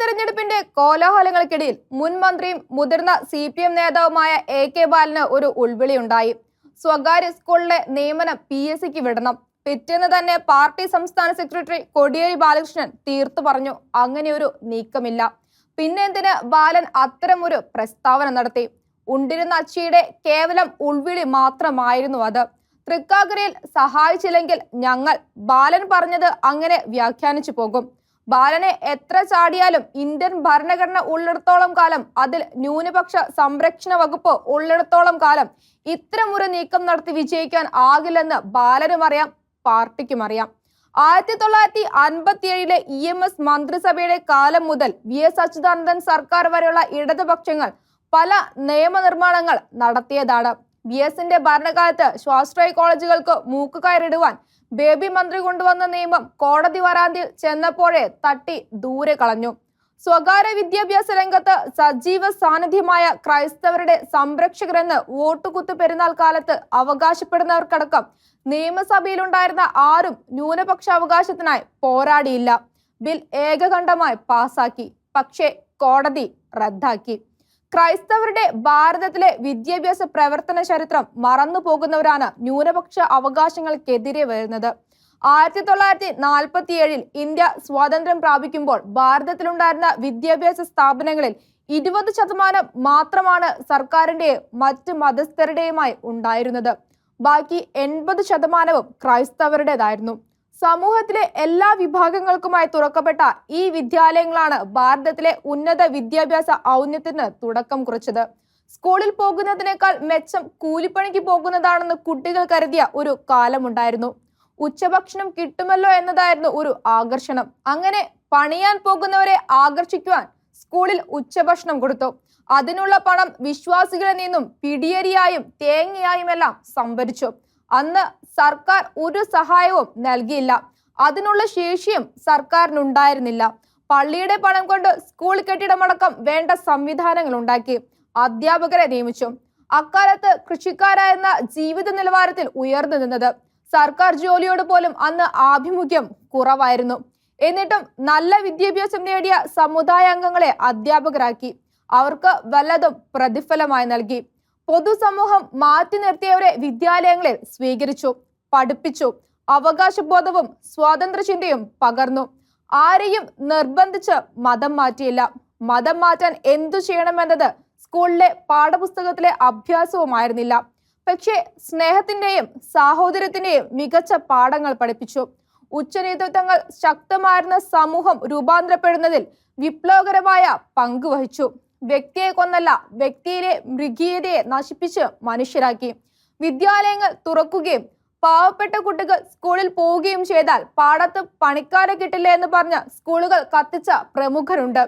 തെരഞ്ഞെടുപ്പിന്റെ കോലാഹലങ്ങൾക്കിടയിൽ മുൻ മന്ത്രിയും മുതിർന്ന സി പി എം നേതാവുമായ എ കെ ബാലന് ഒരു ഉൾവിളി ഉണ്ടായി. സ്വകാര്യ സ്കൂളിലെ നിയമനം പി എസ് സിക്ക് വിടണം. പിറ്റേന്ന് തന്നെ പാർട്ടി സംസ്ഥാന സെക്രട്ടറി കോടിയേരി ബാലകൃഷ്ണൻ തീർത്തു പറഞ്ഞു. അങ്ങനെയൊരു നീക്കമില്ല. പിന്നെ എന്തിന് ബാലൻ അത്തരമൊരു പ്രസ്താവന നടത്തി? ഉണ്ടിരുന്ന അച്ചിയുടെ കേവലം ഉൾവിളി മാത്രമായിരുന്നു അത്. തൃക്കാക്കരയിൽ സഹായിച്ചില്ലെങ്കിൽ ഞങ്ങൾ ബാലൻ പറഞ്ഞത് അങ്ങനെ വ്യാഖ്യാനിച്ചു പോകും. ബാലനെ എത്ര ചാടിയാലും ഇന്ത്യൻ ഭരണഘടന ഉള്ളിടത്തോളം കാലം അതിൽ ന്യൂനപക്ഷ സംരക്ഷണ വകുപ്പ് ഉള്ളിടത്തോളം കാലം ഇത്തരമൊരു നീക്കം നടത്തി വിജയിക്കാൻ ആകില്ലെന്ന് ബാലനും അറിയാം പാർട്ടിക്കും അറിയാം. ആയിരത്തി തൊള്ളായിരത്തി അൻപത്തിയേഴിലെ ഇ എം എസ് മന്ത്രിസഭയുടെ കാലം മുതൽ വി എസ് അച്യുതാനന്ദൻ സർക്കാർ വരെയുള്ള ഇടതുപക്ഷങ്ങൾ പല നിയമനിർമ്മാണങ്ങൾ നടത്തിയതാണ്. വി എസിന്റെ ഭരണകാലത്ത് സ്വാശ്രയ കോളേജുകൾക്ക് മൂക്കുകയറിടുവാൻ ബേബി മന്ത്രി കൊണ്ടുവന്ന നിയമം കോടതി വരാന്തിൽ ചെന്നപ്പോഴേ തട്ടി ദൂരെ കളഞ്ഞു. സ്വകാര്യ വിദ്യാഭ്യാസ രംഗത്ത് സജീവ സാന്നിധ്യമായ ക്രൈസ്തവരുടെ സംരക്ഷകരെന്ന് വോട്ടുകുത്ത് പെരുന്നാൾ കാലത്ത് അവകാശപ്പെടുന്നവർക്കടക്കം നിയമസഭയിലുണ്ടായിരുന്ന ആരും ന്യൂനപക്ഷ അവകാശത്തിനായി പോരാടിയില്ല. ബിൽ ഏകകണ്ഠമായി പാസാക്കി. പക്ഷേ കോടതി റദ്ദാക്കി. ക്രൈസ്തവരുടെ ഭാരതത്തിലെ വിദ്യാഭ്യാസ പ്രവർത്തന ചരിത്രം മറന്നു പോകുന്നവരാണ് ന്യൂനപക്ഷ അവകാശങ്ങൾക്കെതിരെ വരുന്നത്. ആയിരത്തി തൊള്ളായിരത്തി നാൽപ്പത്തി ഏഴിൽ ഇന്ത്യ സ്വാതന്ത്ര്യം പ്രാപിക്കുമ്പോൾ ഭാരതത്തിലുണ്ടായിരുന്ന വിദ്യാഭ്യാസ സ്ഥാപനങ്ങളിൽ ഇരുപത് ശതമാനം മാത്രമാണ് സർക്കാരിന്റെയും മറ്റ് മതസ്ഥരുടെയുമായി ഉണ്ടായിരുന്നത്. ബാക്കി എൺപത് ശതമാനവും ക്രൈസ്തവരുടേതായിരുന്നു. സമൂഹത്തിലെ എല്ലാ വിഭാഗങ്ങൾക്കുമായി തുറക്കപ്പെട്ട ഈ വിദ്യാലയങ്ങളാണ് ഭാരതത്തിലെ ഉന്നത വിദ്യാഭ്യാസ ഔന്നത്യത്തിന് തുടക്കം കുറിച്ചത്. സ്കൂളിൽ പോകുന്നതിനേക്കാൾ മെച്ചം കൂലിപ്പണിക്ക് പോകുന്നതാണെന്ന് കുട്ടികൾ കരുതിയ ഒരു കാലമുണ്ടായിരുന്നു. ഉച്ചഭക്ഷണം കിട്ടുമല്ലോ എന്നതായിരുന്നു ഒരു ആകർഷണം. അങ്ങനെ പണിയാൻ പോകുന്നവരെ ആകർഷിക്കുവാൻ സ്കൂളിൽ ഉച്ചഭക്ഷണം കൊടുത്തു. അതിനുള്ള പണം വിശ്വാസികളിൽ നിന്നും പിടിയരിയായും തേങ്ങയായുമെല്ലാം സംഭരിച്ചു. അന്ന് സർക്കാർ ഒരു സഹായവും നൽകിയില്ല. അതിനുള്ള ശേഷിയും സർക്കാരിനുണ്ടായിരുന്നില്ല. പള്ളിയുടെ പണം കൊണ്ട് സ്കൂൾ കെട്ടിടമടക്കം വേണ്ട സംവിധാനങ്ങൾ ഉണ്ടാക്കി. അധ്യാപകരെ നിയമിച്ചു. അക്കാലത്ത് കൃഷിക്കാരായിരുന്ന ജീവിത നിലവാരത്തിൽ ഉയർന്നു നിന്നത്. സർക്കാർ ജോലിയോട് പോലും അന്ന് ആഭിമുഖ്യം കുറവായിരുന്നു. എന്നിട്ടും നല്ല വിദ്യാഭ്യാസം നേടിയ സമുദായ അംഗങ്ങളെ അധ്യാപകരാക്കി. അവർക്ക് വല്ലതും പ്രതിഫലമായി നൽകി. പൊതുസമൂഹം മാറ്റി നിർത്തിയവരെ വിദ്യാലയങ്ങളിൽ സ്വീകരിച്ചു പഠിപ്പിച്ചു അവകാശബോധവും സ്വാതന്ത്ര്യചിന്തയും പകർന്നു. ആരെയും നിർബന്ധിച്ച് മതം മാറ്റിയില്ല. മതം മാറ്റാൻ എന്തു ചെയ്യണമെന്നത് സ്കൂളിലെ പാഠപുസ്തകത്തിലെ അഭ്യാസവുമായിരുന്നില്ല. പക്ഷേ സ്നേഹത്തിന്റെയും സാഹോദര്യത്തിന്റെയും മികച്ച പാഠങ്ങൾ പഠിപ്പിച്ചു. ഉച്ചനേതൃത്വങ്ങൾ ശക്തമായിരുന്ന സമൂഹം രൂപാന്തരപ്പെടുന്നതിൽ വിപ്ലവകരമായ പങ്ക് വഹിച്ചു. വ്യക്തിയെ കൊന്നല്ല വ്യക്തിയിലെ മൃഗീയതയെ നശിപ്പിച്ച് മനുഷ്യരാക്കി. വിദ്യാലയങ്ങൾ തുറക്കുകയും പാവപ്പെട്ട കുട്ടികൾ സ്കൂളിൽ പോവുകയും ചെയ്താൽ പാടത്ത് പണിക്കാരെ കിട്ടില്ല എന്ന് പറഞ്ഞ് സ്കൂളുകൾ കത്തിച്ച പ്രമുഖരുണ്ട്.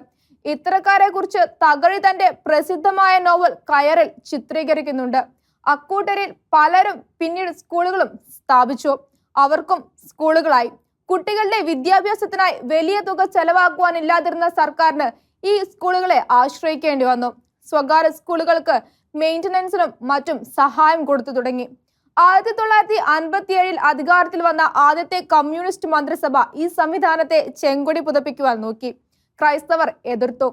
ഇത്തരക്കാരെ കുറിച്ച് തകഴി തന്റെ പ്രസിദ്ധമായ നോവൽ കയറിൽ ചിത്രീകരിക്കുന്നുണ്ട്. അക്കൂട്ടരിൽ പലരും പിന്നീട് സ്കൂളുകളും സ്ഥാപിച്ചു. അവർക്കും സ്കൂളുകളായി. കുട്ടികളുടെ വിദ്യാഭ്യാസത്തിനായി വലിയ തുക ചെലവാക്കുവാനില്ലാതിരുന്ന സർക്കാരിന് ഈ സ്കൂളുകളെ ആശ്രയിക്കേണ്ടി വന്നു. സ്വകാര്യ സ്കൂളുകൾക്ക് മെയിന്റനൻസിനും മറ്റും സഹായം കൊടുത്തു തുടങ്ങി. ആയിരത്തി തൊള്ളായിരത്തി അൻപത്തി ഏഴിൽ അധികാരത്തിൽ വന്ന ആദ്യത്തെ കമ്മ്യൂണിസ്റ്റ് മന്ത്രിസഭ ഈ സംവിധാനത്തെ ചെങ്കൊടി പുതപ്പിക്കുവാൻ നോക്കി. ക്രൈസ്തവർ എതിർത്തു.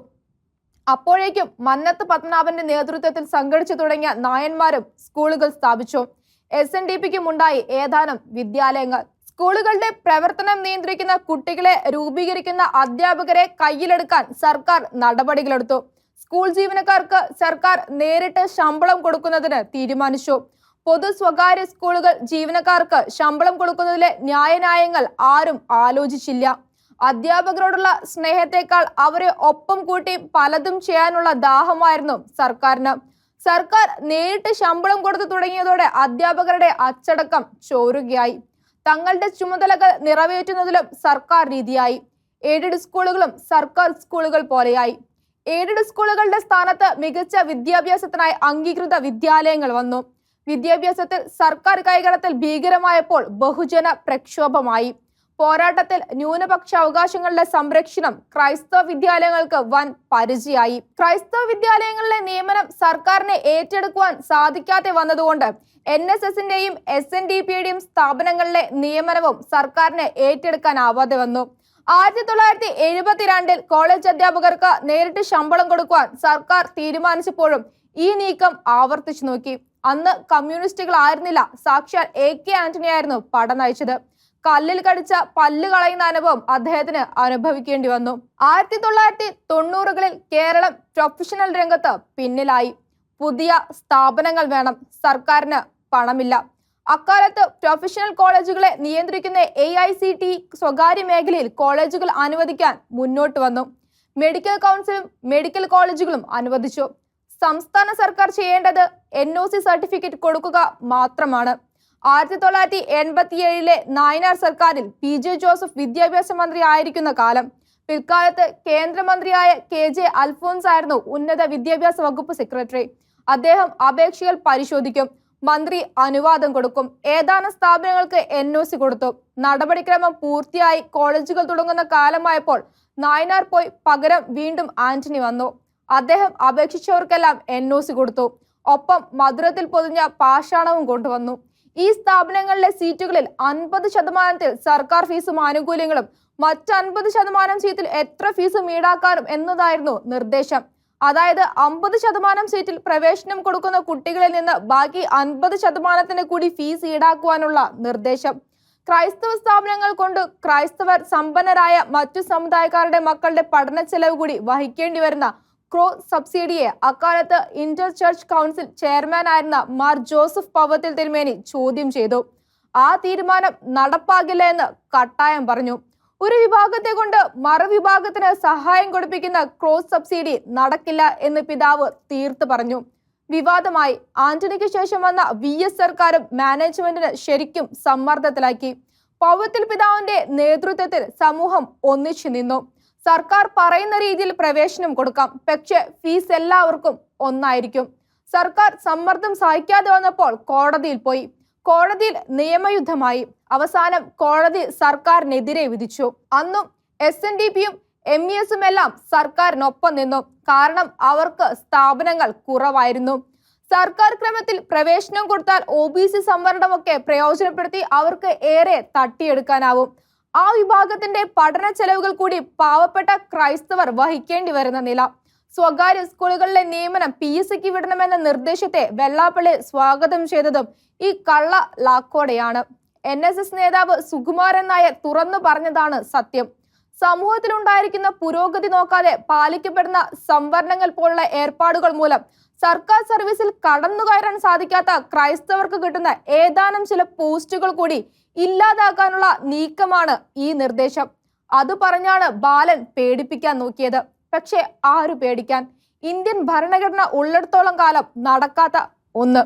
അപ്പോഴേക്കും മന്നത്ത് പത്മനാഭന്റെ നേതൃത്വത്തിൽ സംഘടിച്ചു തുടങ്ങിയ നായന്മാരും സ്കൂളുകൾ സ്ഥാപിച്ചു. എസ് എൻ ഡി പിക്കും ഉണ്ടായി ഏതാനും വിദ്യാലയങ്ങൾ. സ്കൂളുകളുടെ പ്രവർത്തനം നിയന്ത്രിക്കുന്ന കുട്ടികളെ രൂപീകരിക്കുന്ന അധ്യാപകരെ കയ്യിലെടുക്കാൻ സർക്കാർ നടപടികളെടുത്തു. സ്കൂൾ ജീവനക്കാർക്ക് സർക്കാർ നേരിട്ട് ശമ്പളം കൊടുക്കുന്നതിന് തീരുമാനിച്ചു. പൊതു സ്വകാര്യ സ്കൂളുകൾ ജീവനക്കാർക്ക് ശമ്പളം കൊടുക്കുന്നതിലെ ന്യായനായങ്ങൾ ആരും ആലോചിച്ചില്ല. അധ്യാപകരോടുള്ള സ്നേഹത്തെക്കാൾ അവരെ ഒപ്പം കൂട്ടി പലതും ചെയ്യാനുള്ള ദാഹമായിരുന്നു സർക്കാരിന്. സർക്കാർ നേരിട്ട് ശമ്പളം കൊടുത്തു തുടങ്ങിയതോടെ അധ്യാപകരുടെ അച്ചടക്കം ചോരുകയായി. തങ്ങളുടെ ചുമതലകൾ നിറവേറ്റുന്നതിലും സർക്കാർ രീതിയായി. എയ്ഡഡ് സ്കൂളുകളും സർക്കാർ സ്കൂളുകൾ പോലെയായി. എയ്ഡഡ് സ്കൂളുകളുടെ സ്ഥാനത്ത് മികച്ച വിദ്യാഭ്യാസത്തിനായി അംഗീകൃത വിദ്യാലയങ്ങൾ വന്നു. വിദ്യാഭ്യാസത്തിൽ സർക്കാർ കൈകടത്തൽ ഭീകരമായപ്പോൾ ബഹുജന പ്രക്ഷോഭമായി. പോരാട്ടത്തിൽ ന്യൂനപക്ഷ അവകാശങ്ങളുടെ സംരക്ഷണം ക്രൈസ്തവ വിദ്യാലയങ്ങൾക്ക് വൻ പരിചയായി ക്രൈസ്തവ വിദ്യാലയങ്ങളിലെ നിയമനം സർക്കാരിനെ ഏറ്റെടുക്കുവാൻ സാധിക്കാതെ വന്നതുകൊണ്ട് എൻ എസ് എസിന്റെയും എസ് എൻ ഡി പിയുടെയും സ്ഥാപനങ്ങളിലെ നിയമനവും സർക്കാരിന് ഏറ്റെടുക്കാനാവാതെ വന്നു. ആയിരത്തി തൊള്ളായിരത്തി എഴുപത്തിരണ്ടിൽ കോളേജ് അധ്യാപകർക്ക് നേരിട്ട് ശമ്പളം കൊടുക്കുവാൻ സർക്കാർ തീരുമാനിച്ചപ്പോഴും ഈ നീക്കം ആവർത്തിച്ചു നോക്കി. അന്ന് കമ്മ്യൂണിസ്റ്റുകൾ ആയിരുന്നില്ല സാക്ഷാൽ എ കെ ആന്റണി ആയിരുന്നു പട നയിച്ചത്. കല്ലിൽ കടിച്ച പല്ല് കളയുന്ന അനുഭവം അദ്ദേഹത്തിന് അനുഭവിക്കേണ്ടി വന്നു. ആയിരത്തി തൊള്ളായിരത്തി തൊണ്ണൂറുകളിൽ കേരളം പ്രൊഫഷണൽ രംഗത്ത് പിന്നിലായി. പുതിയ സ്ഥാപനങ്ങൾ വേണം. സർക്കാരിന് പണമില്ല. അക്കാലത്ത് പ്രൊഫഷണൽ കോളേജുകളെ നിയന്ത്രിക്കുന്ന എ ഐ സി ടി സ്വകാര്യ മേഖലയിൽ കോളേജുകൾ അനുവദിക്കാൻ മുന്നോട്ട് വന്നു. മെഡിക്കൽ കൗൺസിലും മെഡിക്കൽ കോളേജുകളും അനുവദിച്ചു. സംസ്ഥാന സർക്കാർ ചെയ്യേണ്ടത് എൻ സർട്ടിഫിക്കറ്റ് കൊടുക്കുക മാത്രമാണ്. ആയിരത്തി തൊള്ളായിരത്തി എൺപത്തി ഏഴിലെ നായനാർ സർക്കാരിൽ പി ജെ ജോസഫ് വിദ്യാഭ്യാസ മന്ത്രി ആയിരിക്കുന്ന കാലം പിൽക്കാലത്ത് കേന്ദ്രമന്ത്രിയായ കെ ജെ അൽഫോൻസ് ആയിരുന്നു ഉന്നത വിദ്യാഭ്യാസ വകുപ്പ് സെക്രട്ടറി. അദ്ദേഹം അപേക്ഷകൾ പരിശോധിക്കും മന്ത്രി അനുവാദം കൊടുക്കും ഏതാനും സ്ഥാപനങ്ങൾക്ക് എൻ ഒ സി കൊടുത്തു. നടപടിക്രമം പൂർത്തിയായി കോളേജുകൾ തുടങ്ങുന്ന കാലമായപ്പോൾ നായനാർ പോയി പകരം വീണ്ടും ആന്റണി വന്നു. അദ്ദേഹം അപേക്ഷിച്ചവർക്കെല്ലാം എൻ ഒ സി കൊടുത്തു. ഒപ്പം മധുരത്തിൽ പൊതിഞ്ഞ പാഷാണവും കൊണ്ടുവന്നു. ഈ സ്ഥാപനങ്ങളിലെ സീറ്റുകളിൽ അൻപത് ശതമാനത്തിൽ സർക്കാർ ഫീസും ആനുകൂല്യങ്ങളും മറ്റ് അൻപത് ശതമാനം സീറ്റിൽ എത്ര ഫീസും ഈടാക്കാനും എന്നതായിരുന്നു നിർദ്ദേശം. അതായത് അമ്പത് ശതമാനം സീറ്റിൽ പ്രവേശനം കൊടുക്കുന്ന കുട്ടികളിൽ നിന്ന് ബാക്കി അൻപത് ശതമാനത്തിന് കൂടി ഫീസ് ഈടാക്കുവാനുള്ള നിർദ്ദേശം. ക്രൈസ്തവ സ്ഥാപനങ്ങൾ കൊണ്ട് ക്രൈസ്തവർ സമ്പന്നരായ മറ്റു സമുദായക്കാരുടെ മക്കളുടെ പഠന ചെലവ് കൂടി വഹിക്കേണ്ടി വരുന്ന ക്രോ സബ്സിഡിയെ അക്കാലത്ത് ഇന്റർ ചർച്ച് കൗൺസിൽ ചെയർമാൻ ആയിരുന്ന മാർ ജോസഫ് പവത്തിൽ തിരുമേനി ചോദ്യം ചെയ്തു. ആ തീരുമാനം നടപ്പാകില്ല എന്ന് കട്ടായം പറഞ്ഞു. ഒരു വിഭാഗത്തെ കൊണ്ട് മറുവിഭാഗത്തിന് സഹായം കൊടുപ്പിക്കുന്ന ക്രോസ് സബ്സിഡി നടക്കില്ല എന്ന് പിതാവ് തീർത്ത് പറഞ്ഞു. വിവാദമായി ആന്റണിക്ക് ശേഷം വന്ന വി എസ് സർക്കാരും മാനേജ്മെന്റിന് ശരിക്കും സമ്മർദ്ദത്തിലാക്കി. പൗവത്തിൽ പിതാവിന്റെ നേതൃത്വത്തിൽ സമൂഹം ഒന്നിച്ചു നിന്നു. സർക്കാർ പറയുന്ന രീതിയിൽ പ്രവേശനം കൊടുക്കാം. പക്ഷേ ഫീസ് എല്ലാവർക്കും ഒന്നായിരിക്കും. സർക്കാർ സമ്മർദ്ദം സഹിക്കാതെ വന്നപ്പോൾ കോടതിയിൽ പോയി. കോടതിയിൽ നിയമയുദ്ധമായി. അവസാനം കോടതി സർക്കാരിനെതിരെ വിധിച്ചു. അന്നും എസ് എൻ ഡി പിയും എം ഇ എസും എല്ലാം സർക്കാരിനൊപ്പം നിന്നു. കാരണം അവർക്ക് സ്ഥാപനങ്ങൾ കുറവായിരുന്നു. സർക്കാർ ക്രമത്തിൽ പ്രവേശനം കൊടുത്താൽ ഒ ബി സി സംവരണമൊക്കെ പ്രയോജനപ്പെടുത്തി അവർക്ക് ഏറെ തട്ടിയെടുക്കാനാവും. ആ വിഭാഗത്തിന്റെ പഠന ചെലവുകൾ കൂടി പാവപ്പെട്ട ക്രൈസ്തവർ വഹിക്കേണ്ടി വരുന്ന നില. സ്വകാര്യ സ്കൂളുകളിലെ നിയമനം പി എസ് സിക്ക് വിടണമെന്ന നിർദ്ദേശത്തെ വെള്ളാപ്പള്ളി സ്വാഗതം ചെയ്തതും ഈ കള്ള ലാക്കോടെയാണ്. എൻ എസ് എസ് നേതാവ് സുകുമാരൻ നായർ തുറന്നു പറഞ്ഞതാണ് സത്യം. സമൂഹത്തിലുണ്ടായിരിക്കുന്ന പുരോഗതി നോക്കാതെ പാലിക്കപ്പെടുന്ന സംവരണങ്ങൾ പോലുള്ള ഏർപ്പാടുകൾ മൂലം സർക്കാർ സർവീസിൽ കടന്നു കയറാൻ സാധിക്കാത്ത ക്രൈസ്തവർക്ക് കിട്ടുന്ന ഏതാനും ചില പോസ്റ്റുകൾ കൂടി ഇല്ലാതാക്കാനുള്ള നീക്കമാണ് ഈ നിർദ്ദേശം. അത് പറഞ്ഞാണ് ബാലൻ പേടിപ്പിക്കാൻ നോക്കിയത്. പക്ഷെ ആരു പേടിക്കാൻ? ഇന്ത്യൻ ഭരണഘടന ഉള്ളിടത്തോളം കാലം നടക്കാത്ത ഒന്ന്.